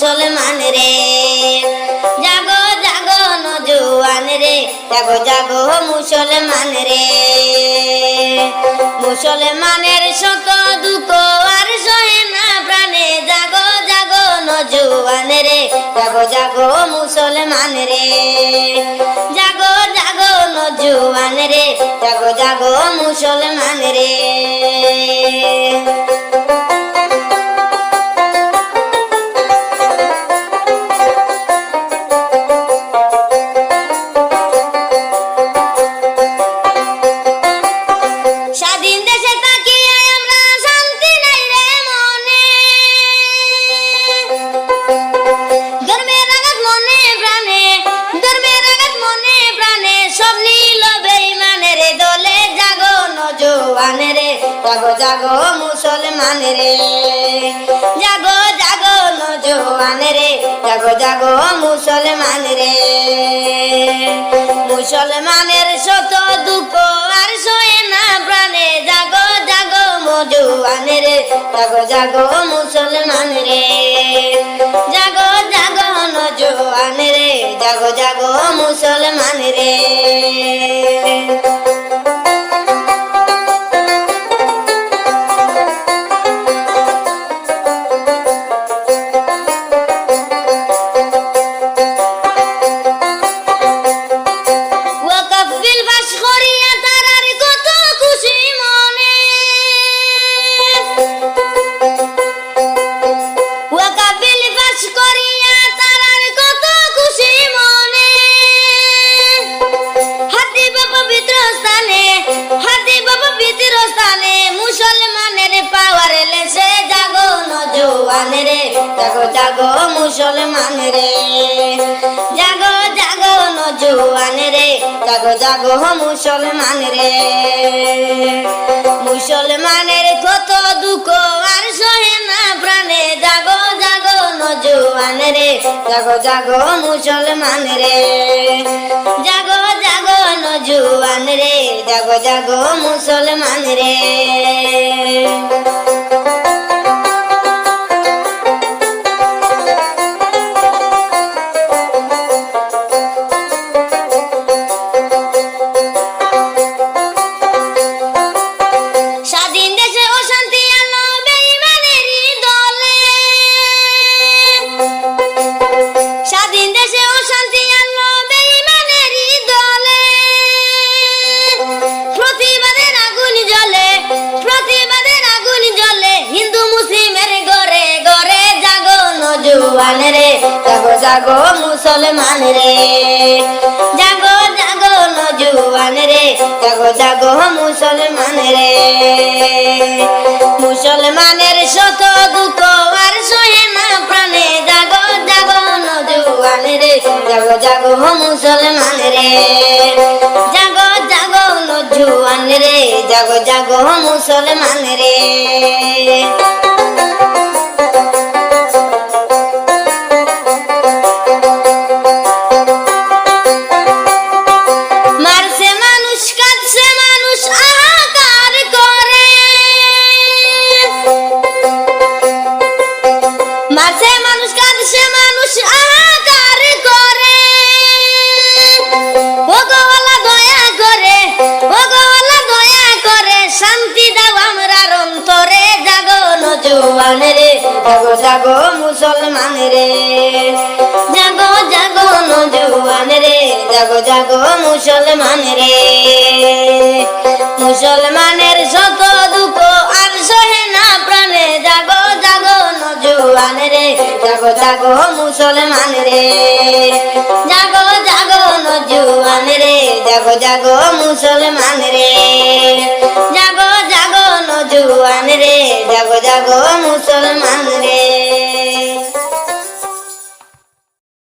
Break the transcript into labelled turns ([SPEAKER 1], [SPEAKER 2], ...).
[SPEAKER 1] মুসলমান রে। জাগো জাগো নজুয়ান রে। জাগো জাগো মুসলমান রে। মুসলমানের শত দুঃখ আর সহে না প্রাণে। জাগো জাগো নজুয়ান রে। জাগো জাগো মুসলমান রে। জাগো জাগো নজুয়ান রে। জাগো জাগো মুসলমান জাগো জাগো মুসলমান রে জাগো জাগো নজওয়ান রে জাগো জাগো মুসলমান রে মুসলমানের শত দুঃখ আর সয়ে না প্রাণে জাগো জাগো মজুয়ান রে জাগো জাগো মুসলমান রে জাগো জাগো নজওয়ান রে জাগো জাগো মুসলমান রে রে, জাগো জাগো মুসলমান রে। জাগো জাগো নজওয়ান রে, জাগো জাগো মুসলমান রে। মুসলমানের কত দুঃখ আর সহে না প্রাণে। জাগো জাগো নজওয়ান রে, জাগো জাগো মুসলমান রে। জাগো জাগো নজওয়ান রে, জাগো জাগো মুসলমান রে। নজুয়ান রে। জাগো জাগো মুসলমান রে। জাগো জাগো নজুয়ান রে। জাগো জাগো মুসলমান রে। মুসলমানের শত দুঃখ আর সহে না প্রাণে। জাগো জাগো নজুয়ান রে। জাগো জাগো মুসলমান রে। জাগো জাগো নজুয়ান রে। জাগো জাগো মুসলমান রে। জাগো মুসলমান রে। জাগো জাগো নজওয়ান রে। জাগো জাগো মুসলমান রে। মুসলমানের শত দুঃখ আর সহে না প্রাণে। জাগো জাগো নজওয়ান রে। জাগো জাগো মুসলমান রে। জাগো জাগো নজওয়ান রে। জাগো জাগো মুসলমান রে। જાગો મુસલમાન રે.